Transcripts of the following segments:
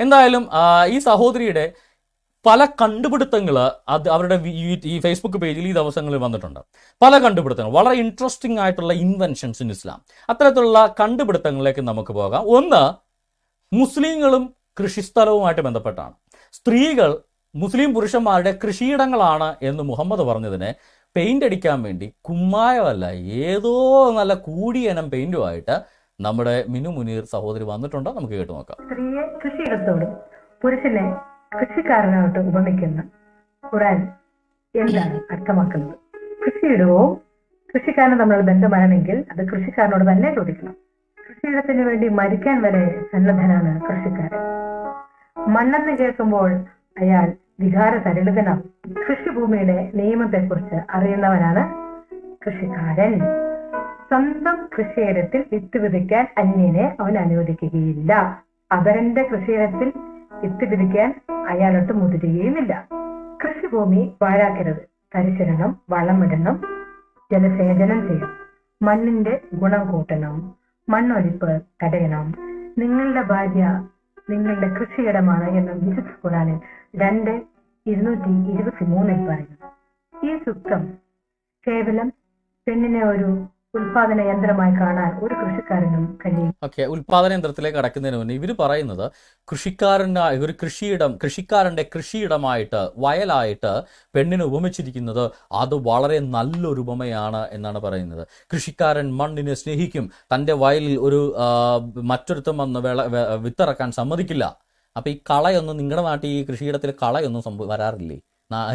എന്തായാലും ഈ സഹോദരിയുടെ പല കണ്ടുപിടുത്തങ്ങൾ അത് അവരുടെ ഈ- ഫേസ്ബുക്ക് പേജിൽ ഈ ദിവസങ്ങളിൽ വന്നിട്ടുണ്ട്. പല കണ്ടുപിടുത്തങ്ങൾ. വളരെ ഇൻട്രസ്റ്റിംഗ് ആയിട്ടുള്ള ഇൻവെൻഷൻസ് ഇൻ ഇസ്ലാം അത്തരത്തിലുള്ള കണ്ടുപിടുത്തങ്ങളിലേക്ക് നമുക്ക് പോകാം. ഒന്ന് മുസ്ലിങ്ങളും കൃഷിസ്ഥലവുമായിട്ട് ബന്ധപ്പെട്ടാണ്. സ്ത്രീകൾ മുസ്ലിം പുരുഷന്മാരുടെ കൃഷിയിടങ്ങളാണ് എന്ന് മുഹമ്മദ് പറഞ്ഞതിനെ പെയിന്റ് അടിക്കാൻ വേണ്ടി കുമ്മായമല്ല ഏതോ നല്ല കൂടിയനം പെയിന്റുമായിട്ട് നമ്മുടെ മിനു മുനീർ സഹോദരി വന്നിട്ടുണ്ട്? നമുക്ക് കേട്ടു നോക്കാം. സ്ത്രീയെ കൃഷിയിടത്തോടും പുരുഷനെ കൃഷിക്കാരനോട്ട് ഉപമിക്കുന്ന ഖുറാൻ എന്താണ് അർത്ഥമാക്കുന്നത്? കൃഷിയിടവോ? കൃഷിക്കാരന് തമ്മിലുള്ള ബന്ധമാണെങ്കിൽ അത് കൃഷിക്കാരനോട് തന്നെ ചോദിക്കണം. കൃഷിയിടത്തിന് വേണ്ടി മരിക്കാൻ വരെ സന്നദ്ധനാണ് കൃഷിക്കാരൻ. മണ്ണെന്ന് കേൾക്കുമ്പോൾ അയാൾ വികാര തരളിതനാണ് കൃഷിഭൂമിയുടെ നിയമത്തെക്കുറിച്ച് അറിയുന്നവനാണ് കൃഷിക്കാരൻ. സ്വന്തം കൃഷിയിടത്തിൽ വിത്ത് വിതയ്ക്കാൻ അന്യനെ അവൻ അനുവദിക്കുകയില്ല. അപരന്റെ കൃഷിയിടത്തിൽ വിത്ത് വിതയ്ക്കാൻ അയാളൊട്ട് മുതിരുകയുമില്ല. കൃഷിഭൂമി പാഴാക്കരുത് പരിചരണം വളമിടണം ജലസേചനം ചെയ്യണം. മണ്ണിന്റെ ഗുണം കൂട്ടണം. മണ്ണൊലിപ്പ് തടയണം. നിങ്ങളുടെ ഭാര്യ നിങ്ങളുടെ കൃഷിയിടമാണ് എന്ന് വിശുദ്ധ ഖുറാനിൽ രണ്ട് ഇരുന്നൂറ്റി ഇരുപത്തി മൂന്നിൽ പറയുന്നു. ഈ സുക്തം കേവലം പെണ്ണിനെ ഒരു ഉൽപാദന യന്ത്രമായി കാണാൻ ഒരു കൃഷിക്കാരനും കഴിയും ഓക്കെ ഉൽപാദന യന്ത്രത്തിലേക്ക് കടക്കുന്നതിന് മുന്നേ ഇവർ പറയുന്നത് കൃഷിക്കാരന്റെ ഒരു കൃഷിയിടം കൃഷിക്കാരന്റെ കൃഷിയിടമായിട്ട് വയലായിട്ട് പെണ്ണിനെ ഉപമിച്ചിരിക്കുന്നത് അത് വളരെ നല്ലൊരു ഉപമയാണ് എന്നാണ് പറയുന്നത്. കൃഷിക്കാരൻ മണ്ണിനെ സ്നേഹിക്കും. തന്റെ വയലിൽ ഒരു മറ്റൊരുത്തം വന്ന് വിള വിത്തിറക്കാൻ സമ്മതിക്കില്ല. അപ്പോൾ ഈ കളയൊന്നും നിങ്ങളുടെ നാട്ടിൽ ഈ കൃഷിയിടത്തിൽ കളയൊന്നും സംഭവം വരാറില്ലേ?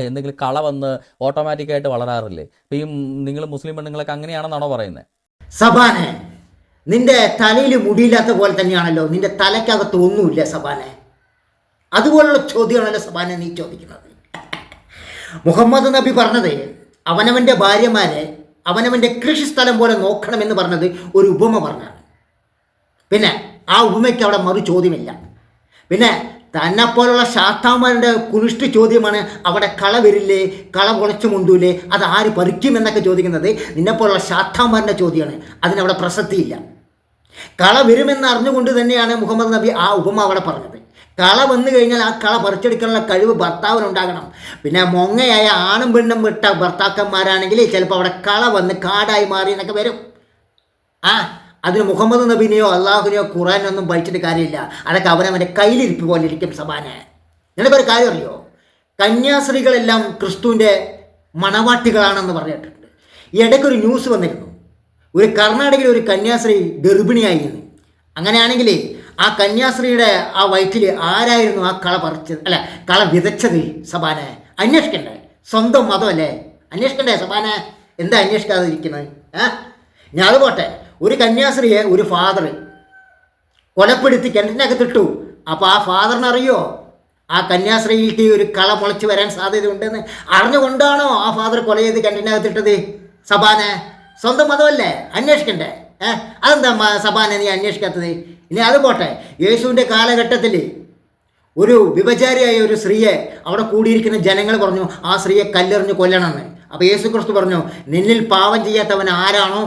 എന്തെങ്കിലും കള വന്ന് ഓട്ടോമാറ്റിക്കായിട്ട് വളരാറില്ലേ? ഇപ്പം ഈ നിങ്ങൾ മുസ്ലിം പെണ്ണുങ്ങളൊക്കെ അങ്ങനെയാണെന്നാണോ പറയുന്നത് സബാനെ നിന്റെ തലയിൽ മുടിയില്ലാത്ത പോലെ തന്നെയാണല്ലോ നിന്റെ തലയ്ക്കകത്ത് ഒന്നുമില്ല സബാനെ. അതുപോലുള്ള ചോദ്യമാണല്ലോ സബാനെ നീ ചോദിക്കുന്നത്. മുഹമ്മദ് നബി പറഞ്ഞത് അവനവന്റെ ഭാര്യമാരെ അവനവന്റെ കൃഷിസ്ഥലം പോലെ നോക്കണമെന്ന് പറഞ്ഞത് ഒരു ഉപമ പറഞ്ഞാണ്. പിന്നെ ആ ഉപമയ്ക്ക് അവിടെ മറു ചോദ്യമില്ല. പിന്നെ തന്നെപ്പോലുള്ള ശാസ്താമാരുടെ കുനിഷ്ഠ ചോദ്യമാണ് അവിടെ കള വരില്ലേ കള കുളച്ചു മുണ്ടൂലേ അത് ആര് പറിക്കും എന്നൊക്കെ ചോദിക്കുന്നത് നിന്നെപ്പോലുള്ള ശാസ്താമാരുടെ ചോദ്യമാണ്. അതിനവിടെ പ്രസക്തിയില്ല. കള വരുമെന്ന് അറിഞ്ഞുകൊണ്ട് തന്നെയാണ് മുഹമ്മദ് നബി ആ ഉപമ അവിടെ പറഞ്ഞത്. കള വന്നു കഴിഞ്ഞാൽ ആ കള പറിച്ചെടുക്കാനുള്ള കഴിവ് ഭർത്താവിനുണ്ടാകണം. പിന്നെ മൊങ്ങയായ ആണും പെണ്ണും വിട്ട ഭർത്താക്കന്മാരാണെങ്കിൽ ചിലപ്പോൾ അവിടെ കള വന്ന് കാടായി മാറി എന്നൊക്കെ വരും. ആ അതിന് മുഹമ്മദ് നബീനെയോ അള്ളാഹുനെയോ ഖുറാനോ ഒന്നും പഠിച്ചിട്ട് കാര്യമില്ല. അതൊക്കെ അവനവന്റെ കയ്യിലിരിപ്പ് പോലെ ഇരിക്കും സബാനെ. ഒരു കാര്യം അറിയോ? കന്യാസ്ത്രീകളെല്ലാം ക്രിസ്തുവിന്റെ മണവാട്ടികളാണെന്ന് പറഞ്ഞിട്ടുണ്ട്. ഈ ഇടയ്ക്ക് ഒരു ന്യൂസ് വന്നിരുന്നു. ഒരു കർണാടകയിലെ ഒരു കന്യാസ്ത്രീ ഗർഭിണിയായി എന്ന്. അങ്ങനെയാണെങ്കിൽ ആ കന്യാസ്ത്രീയുടെ ആ വയറ്റിൽ ആരായിരുന്നു ആ കള പറിച്ചത്? അല്ല കള വിതച്ചത് സബാനെ? അന്വേഷിക്കണ്ടേ? സ്വന്തം മതമല്ലേ? അന്വേഷിക്കണ്ടേ സബാനെ? എന്താ അന്വേഷിക്കാതിരിക്കുന്നത്? ഏ? ഞാൻ പോട്ടെ. ഒരു കന്യാസ്ത്രീയെ ഒരു ഫാദർ കൊലപ്പെടുത്തി കിണറ്റിനകത്തിട്ടു. അപ്പോൾ ആ ഫാദറിനറിയോ ആ കന്യാസ്ത്രീയിട്ട് ഒരു കള മുളച്ച് വരാൻ സാധ്യതയുണ്ടെന്ന് അറിഞ്ഞുകൊണ്ടാണോ ആ ഫാദർ കൊല ചെയ്ത് കിണറ്റിനകത്തിട്ടത്? സബാനെ സ്വന്തം മതമല്ലേ? അന്വേഷിക്കണ്ടേ? ഏഹ് അതെന്താ സഭാനെ നീ അന്വേഷിക്കാത്തത്? ഇനി അത് പോട്ടെ. യേശുവിന്റെ കാലഘട്ടത്തിൽ ഒരു വിഭചാരിയായ ഒരു സ്ത്രീയെ അവിടെ കൂടിയിരിക്കുന്ന ജനങ്ങൾ പറഞ്ഞു ആ സ്ത്രീയെ കല്ലെറിഞ്ഞ് കൊല്ലണമെന്ന്. അപ്പോൾ യേശു ക്രിസ്തു പറഞ്ഞു നിന്നിൽ പാവം ചെയ്യാത്തവൻ ആരാണോ?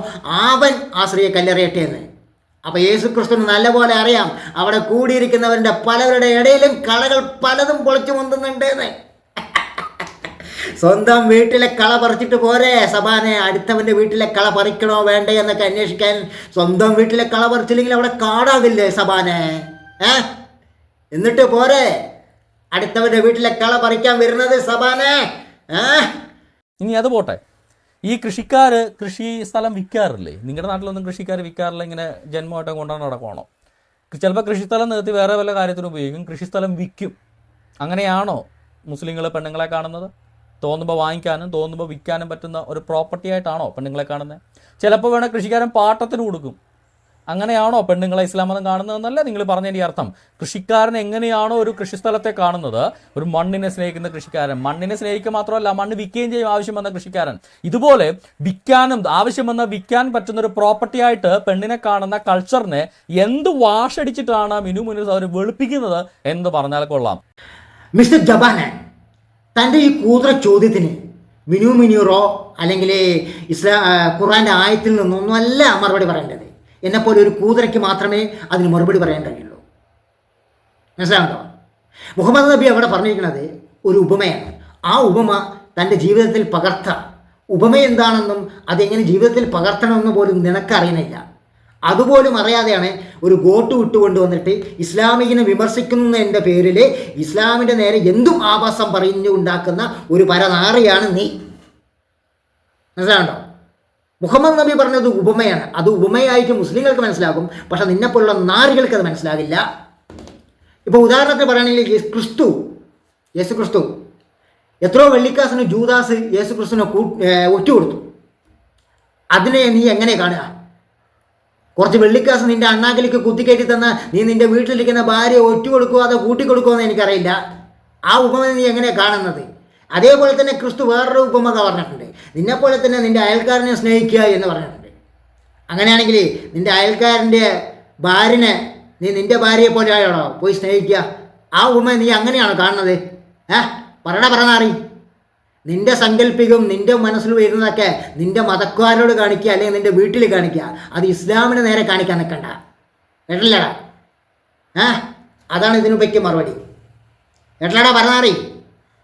അവൻ ആ സ്ത്രീയെ കല്ലെറിയട്ടെ എന്ന് അപ്പോൾ യേശു ക്രിസ്തുവിന് നല്ലപോലെ അറിയാം അവിടെ കൂടിയിരിക്കുന്നവരുടെ പലവരുടെ ഇടയിലും കളകൾ പലതും പൊളിച്ചു മുന്തുന്നുണ്ട് എന്ന് സ്വന്തം വീട്ടിലെ കള പറിച്ചിട്ട് പോരെ സബാനെ അടുത്തവന്റെ വീട്ടിലെ കള പറിക്കണോ വേണ്ടേ എന്നൊക്കെ അന്വേഷിക്കാൻ സ്വന്തം വീട്ടിലെ കള പറിച്ചില്ലെങ്കിൽ അവിടെ കാടാകില്ലേ സബാനെ? ഏ? എന്നിട്ട് പോരെ അടുത്തവന്റെ വീട്ടിലെ കള പറിക്കാൻ വരുന്നത് സബാനെ? ഏ? ഇനി അത് പോട്ടെ. ഈ കൃഷിക്കാർ കൃഷി സ്ഥലം വിൽക്കാറില്ലേ നിങ്ങളുടെ നാട്ടിലൊന്നും കൃഷിക്കാർ വിൽക്കാറില്ല ഇങ്ങനെ ജന്മമായിട്ട് കൊണ്ടാണ് നടക്കുവാണോ ചിലപ്പോൾ കൃഷിസ്ഥലം നിർത്തി വേറെ വല്ല കാര്യത്തിനും ഉപയോഗിക്കും. കൃഷിസ്ഥലം വിൽക്കും അങ്ങനെയാണോ മുസ്ലിങ്ങൾ പെണ്ണുങ്ങളെ കാണുന്നത്? തോന്നുമ്പോൾ വാങ്ങിക്കാനും തോന്നുമ്പോൾ വിൽക്കാനും പറ്റുന്ന ഒരു പ്രോപ്പർട്ടി ആയിട്ടാണോ പെണ്ണുങ്ങളെ കാണുന്നത് ചിലപ്പോൾ വേണേൽ കൃഷിക്കാരൻ പാട്ടത്തിന് കൊടുക്കും. അങ്ങനെയാണോ പെണ്ണുങ്ങളെ ഇസ്ലാം മതം കാണുന്നതെന്നല്ല നിങ്ങൾ പറഞ്ഞതിന്റെ അർത്ഥം. കൃഷിക്കാരൻ എങ്ങനെയാണോ ഒരു കൃഷിസ്ഥലത്തെ കാണുന്നത് ഒരു മണ്ണിനെ സ്നേഹിക്കുന്ന കൃഷിക്കാരൻ. മണ്ണിനെ സ്നേഹിക്കുക മാത്രമല്ല മണ്ണ് വിൽക്കുകയും ചെയ്യും ആവശ്യം വന്ന കൃഷിക്കാരൻ. ഇതുപോലെ വിൽക്കാനും ആവശ്യം വന്ന വിൽക്കാൻ പറ്റുന്ന ഒരു പ്രോപ്പർട്ടി ആയിട്ട് പെണ്ണിനെ കാണുന്ന കൾച്ചറിനെ എന്ത് വാഷടിച്ചിട്ടാണ് മിനു മുനു അവർ വെളുപ്പിക്കുന്നത് എന്ന് പറഞ്ഞാൽ കൊള്ളാം. മിസ്റ്റർ ജബാനെ തന്റെ ഈ കൂതറ ചോദ്യത്തിന് മിനു മിനുറോ അല്ലെങ്കിൽ ഇസ്ലാ ഖുറാന്റെ ആയത്തിൽ നിന്നൊന്നുമല്ല മറുപടി പറയേണ്ടത്. എന്നെപ്പോലെ ഒരു കൂതറയ്ക്ക് മാത്രമേ അതിന് മറുപടി പറയാൻ കഴിയുള്ളൂ. മനസ്സിലാകണ്ടോ മുഹമ്മദ് നബി അവിടെ പറഞ്ഞിരിക്കുന്നത് ഒരു ഉപമയാണ്. ആ ഉപമ തന്റെ ജീവിതത്തിൽ പകർത്ത. ഉപമ എന്താണെന്നും അതെങ്ങനെ ജീവിതത്തിൽ പകർത്തണമെന്ന് പോലും നിനക്കറിയണില്ല. അതുപോലും അറിയാതെയാണ് ഒരു ഗോട്ട് വിട്ടുകൊണ്ട് വന്നിട്ട് ഇസ്ലാമികിനെ വിമർശിക്കുന്നതിന്റെ പേരിൽ ഇസ്ലാമിന്റെ നേരെ എന്തും ആഭാസം പറഞ്ഞു ഉണ്ടാക്കുന്ന ഒരു പരനാറിയാണ് നീ. മനസ്സിലാണ്ടോ മുഹമ്മദ് നബി പറഞ്ഞത് ഉപമയാണ്. അത് ഉപമയായിട്ട് മുസ്ലിങ്ങൾക്ക് മനസ്സിലാകും. പക്ഷെ നിന്നെപ്പോലുള്ള നാരികൾക്ക് അത് മനസ്സിലാകില്ല. ഇപ്പോൾ ഉദാഹരണത്തിന് പറയുകയാണെങ്കിൽ ക്രിസ്തു യേശു ക്രിസ്തു. എത്രയോ വെള്ളിക്കാസിന് ജൂദാസ് യേശു ക്രിസ്തുവിനെ കൂ ഒറ്റ കൊടുത്തു അതിനെ നീ എങ്ങനെ കാണുക? കുറച്ച് വെള്ളിക്കാസ് നിന്റെ അണ്ണാക്കിലേക്ക് കുത്തിക്കയറ്റി തന്ന നീ നിന്റെ വീട്ടിലിരിക്കുന്ന ഭാര്യയെ ഒറ്റ കൊടുക്കുക അതോ കൂട്ടിക്കൊടുക്കുമോ എന്ന് എനിക്കറിയില്ല. ആ ഉപമ നീ എങ്ങനെയാണ് കാണുന്നത്? അതേപോലെ തന്നെ ക്രിസ്തു വേറൊരു ഉപമത പറഞ്ഞിട്ടുണ്ട്. നിന്നെപ്പോലെ തന്നെ നിന്റെ അയൽക്കാരനെ സ്നേഹിക്കുക എന്ന് പറഞ്ഞിട്ടുണ്ട്. അങ്ങനെയാണെങ്കിൽ നിന്റെ അയൽക്കാരന്റെ ഭാര്യനെ നീ നിന്റെ ഭാര്യയെ പോലെ പോലെയാണോ പോയി സ്നേഹിക്കുക. ആ ഉപമ നീ അങ്ങനെയാണോ കാണുന്നത്? ഏ? പറയണ പറഞ്ഞാറി നിന്റെ സങ്കല്പികം നിന്റെ മനസ്സിൽ വരുന്നതൊക്കെ നിന്റെ മതക്കാരോട് കാണിക്കുക അല്ലെങ്കിൽ നിന്റെ വീട്ടിൽ കാണിക്കുക. അത് ഇസ്ലാമിനെ നേരെ കാണിക്കാൻ നിൽക്കണ്ട. കേട്ടില്ലടാ? ഏ? അതാണ് ഇതിനു മറുപടി. കേട്ടില്ലടാ പറഞ്ഞാറി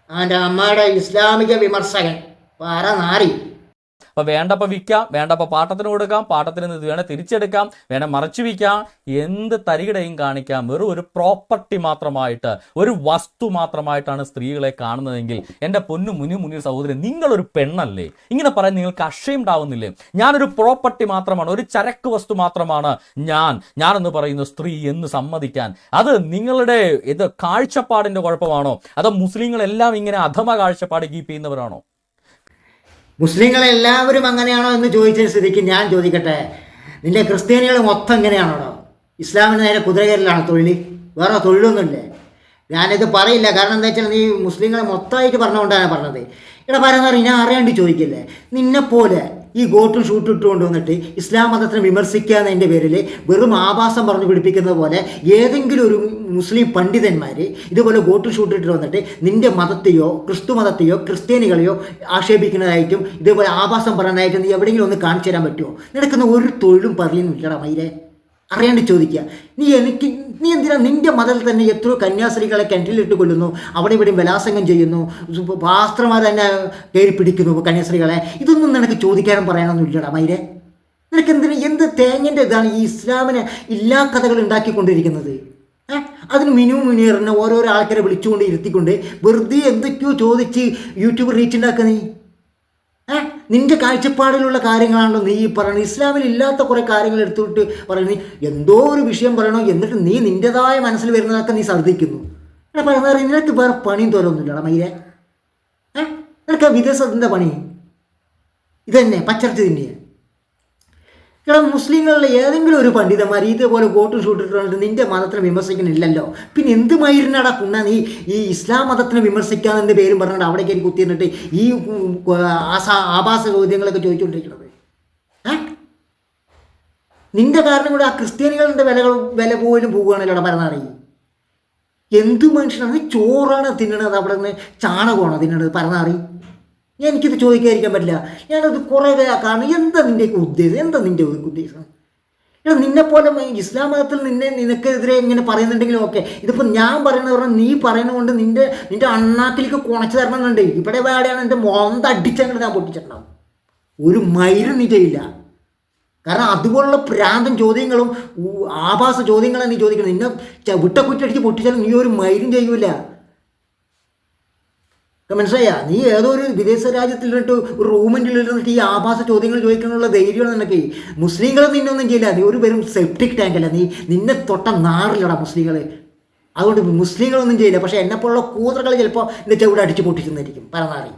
അവന്റെ അമ്മയുടെ ഇസ്ലാമിക വിമർശകൻ. പറനാറി അപ്പോൾ വേണ്ടപ്പോൾ വിൽക്കാം വേണ്ടപ്പോൾ പാട്ടത്തിന് കൊടുക്കാം പാട്ടത്തിന് ഇത് വേണേൽ തിരിച്ചെടുക്കാം വേണേൽ മറച്ചു വിൽക്കാം. എന്ത് തരികിടയും കാണിക്കാം. വെറും ഒരു പ്രോപ്പർട്ടി മാത്രമായിട്ട് ഒരു വസ്തു മാത്രമായിട്ടാണ് സ്ത്രീകളെ കാണുന്നതെങ്കിൽ എന്റെ പൊന്നു മുനി മുനി സഹോദരൻ നിങ്ങളൊരു പെണ്ണല്ലേ? ഇങ്ങനെ പറയാൻ നിങ്ങൾക്ക് അക്ഷയം ഉണ്ടാവുന്നില്ലേ ഞാനൊരു പ്രോപ്പർട്ടി മാത്രമാണ് ഒരു ചരക്ക് വസ്തു മാത്രമാണ് ഞാൻ ഞാനെന്ന് പറയുന്ന സ്ത്രീ എന്ന് സമ്മതിക്കാൻ. അത് നിങ്ങളുടെ ഇത് കാഴ്ചപ്പാടിന്റെ കുഴപ്പമാണോ? അതോ മുസ്ലിങ്ങളെല്ലാം ഇങ്ങനെ അധമ കാഴ്ചപ്പാട് കീപ്പ് ചെയ്യുന്നവരാണോ? മുസ്ലിങ്ങളെല്ലാവരും അങ്ങനെയാണോ എന്ന് ചോദിച്ച സ്ഥിതിക്ക് ഞാൻ ചോദിക്കട്ടെ? നിന്റെ ക്രിസ്ത്യാനികൾ മൊത്തം എങ്ങനെയാണോടോ ഇസ്ലാമിന് നേരെ കുതിരകരിലാണ് തൊഴിൽ. വേറെ തൊഴിലൊന്നുമില്ലേ? ഞാനിത് പറയില്ല. കാരണം എന്താ വെച്ചാൽ നീ മുസ്ലിങ്ങളെ മൊത്തമായിട്ട് പറഞ്ഞുകൊണ്ടാണ് പറഞ്ഞത്. ഇവിടെ പറയുന്ന ഞാൻ അറിയാണ്ട് ചോദിക്കില്ലേ? നിന്നെപ്പോലെ ഈ ഗോട്ടും ഷൂട്ടും ഇട്ട് കൊണ്ടുവന്നിട്ട് ഇസ്ലാം മതത്തിനെ വിമർശിക്കുക എന്നതിന്റെ പേരിൽ വെറും ആഭാസം പറഞ്ഞു പിടിപ്പിക്കുന്ന പോലെ ഏതെങ്കിലും ഒരു മുസ്ലിം പണ്ഡിതന്മാർ ഇതുപോലെ ഗോട്ടും ഷൂട്ടും ഇട്ട് വന്നിട്ട് നിന്റെ മതത്തെയോ ക്രിസ്തു മതത്തെയോ ക്രിസ്ത്യാനികളെയോ ആക്ഷേപിക്കുന്നതായിട്ടും ഇതേപോലെ ആഭാസം പറയുന്നതായിട്ടും നീ എവിടെയെങ്കിലും ഒന്ന് കാണിച്ചു തരാൻ പറ്റുമോ? നിനക്കുന്ന ഒരു തൊഴിലും പറയുന്നില്ലടാ മൈരെ. അറിയാണ്ട് ചോദിക്കുക. നീ എനിക്ക് നീ എന്തിനാ നിന്റെ മതത്തിൽ തന്നെ എത്രയോ കന്യാസ്ത്രീകളെ കിണറ്റിലിട്ട് കൊല്ലുന്നു? അവിടെ ഇവിടെ ബലാസംഗം ചെയ്യുന്നു. പാസ്ത്രമാർ തന്നെ കയറി പിടിക്കുന്നു കന്യാസ്ത്രീകളെ. ഇതൊന്നും നിനക്ക് ചോദിക്കാനും പറയാനൊന്നും ഇല്ലടാ മൈരെ. നിനക്ക് എന്തിനാ എന്ത് തേങ്ങന്റെ ഇതാണ് ഈ ഇസ്ലാമിനെ ഇല്ലാ കഥകൾ ഉണ്ടാക്കിക്കൊണ്ടിരിക്കുന്നത്? അതിന് മിനു മിനിയറിനെ ഓരോരോ ആൾക്കാരെ വിളിച്ചുകൊണ്ട് ഇരുത്തിക്കൊണ്ട് വെറുതെ എന്തൊക്കെയോ ചോദിച്ച് യൂട്യൂബ് റീച്ച് ഉണ്ടാക്കുക നീ. ഏ? നിന്റെ കാഴ്ചപ്പാടിലുള്ള കാര്യങ്ങളാണല്ലോ നീ ഈ പറയുന്നത് ഇസ്ലാമിൽ ഇല്ലാത്ത കുറേ കാര്യങ്ങൾ എടുത്തുവിട്ട് പറയുന്നത് എന്തോ ഒരു വിഷയം പറയണോ എന്നിട്ട് നീ നിന്റെതായ മനസ്സിൽ വരുന്നതൊക്കെ നീ ശ്രദ്ധിക്കുന്നു എടാ പറയുന്നത് നിനക്ക് വേറെ പണിയും തോരൊന്നുമില്ലടാ മൈരെ. ഏ? നിനക്ക് വിദേശത്തിന്റെ പണി? ഇതന്നെ പച്ചർച്ച് തിന്നിയ. എടാ മുസ്ലിങ്ങളിലെ ഏതെങ്കിലും ഒരു പണ്ഡിതന്മാർ ഇതേപോലെ വോട്ട് ഷൂട്ടിട്ടുണ്ട് നിന്റെ മതത്തിനെ വിമർശിക്കുന്നില്ലല്ലോ പിന്നെ എന്ത് മയിരുന്നാടാ കുണ്ണ നീ? ഈ ഇസ്ലാം മതത്തിനെ വിമർശിക്കാതിന്റെ പേരും പറഞ്ഞിട്ട് അവിടെ കയറി കുത്തിയിരുന്നിട്ട് ഈ ആസാ ആഭാസ ചോദ്യങ്ങളൊക്കെ ചോദിച്ചുകൊണ്ടിരിക്കുന്നത് നിന്റെ കാരണം കൂടെ ആ ക്രിസ്ത്യാനികളുടെ വിലകൾ വില പോലും പോവുകയാണല്ലോ പറഞ്ഞാറി എന്ത് മനുഷ്യനാണ്? ചോറാണ് തിന്നണത് അവിടെ നിന്ന് ചാണകമാണോ തിന്നണത് പറഞ്ഞാറി എനിക്കിത് ചോദിക്കാതിരിക്കാൻ പറ്റില്ല. ഞാനത് കുറേ കാരണം എന്താ നിന്റെയൊക്കെ ഉദ്ദേശം? എന്താ നിന്റെ ഉദ്ദേശം? എടാ നിന്നെപ്പോലെ ഇസ്ലാം മതത്തിൽ നിന്നെ നിനക്കെതിരെ ഇങ്ങനെ പറയുന്നുണ്ടെങ്കിലും ഓക്കെ. ഇതിപ്പോൾ ഞാൻ പറയുന്നത് പറഞ്ഞാൽ നീ പറയുന്നതുകൊണ്ട് നിന്റെ നിന്റെ അണ്ണാക്കിലേക്ക് കുണച്ച് തരണമെന്നുണ്ട് ഇവിടെ വേടെയാണ് എന്റെ മൊന്ത അടിച്ചങ്ങോട്ട് ഞാൻ പൊട്ടിച്ചിട്ടുണ്ടാവും. ഒരു മൈരും നീ ചെയ്യില്ല കാരണം അതുപോലുള്ള പ്രാന്തം ചോദ്യങ്ങളും ആഭാസ ചോദ്യങ്ങളാണ് നീ ചോദിക്കുന്നത്. നിന്നെ വിട്ടക്കുറ്റടിച്ച് പൊട്ടിച്ചാലും നീ ഒരു മൈരും ചെയ്യൂല. മനസ്സിലായ? നീ ഏതോ ഒരു വിദേശ രാജ്യത്തിലിട്ട് ഒരു റൂമിന്റെ ഇരുന്നിട്ട് ഈ ആഭാസ ചോദ്യങ്ങൾ ചോദിക്കാനുള്ള ധൈര്യമാണ് നിനക്ക്. മുസ്ലിങ്ങൾ നിന്നൊന്നും ചെയ്യില്ല. നീ ഒരു പേരും സെപ്റ്റിക് ടാങ്കല്ല നീ നിന്നെ തൊട്ട നാറില്ലടാ മുസ്ലിങ്ങൾ അതുകൊണ്ട് മുസ്ലിങ്ങളൊന്നും ചെയ്യില്ല. പക്ഷേ എന്നെപ്പോലുള്ള കൂതറകൾ ചിലപ്പോൾ നിന്റെ ചവിടെ അടിച്ച് പൊട്ടിച്ചെന്നായിരിക്കും. പരനാറി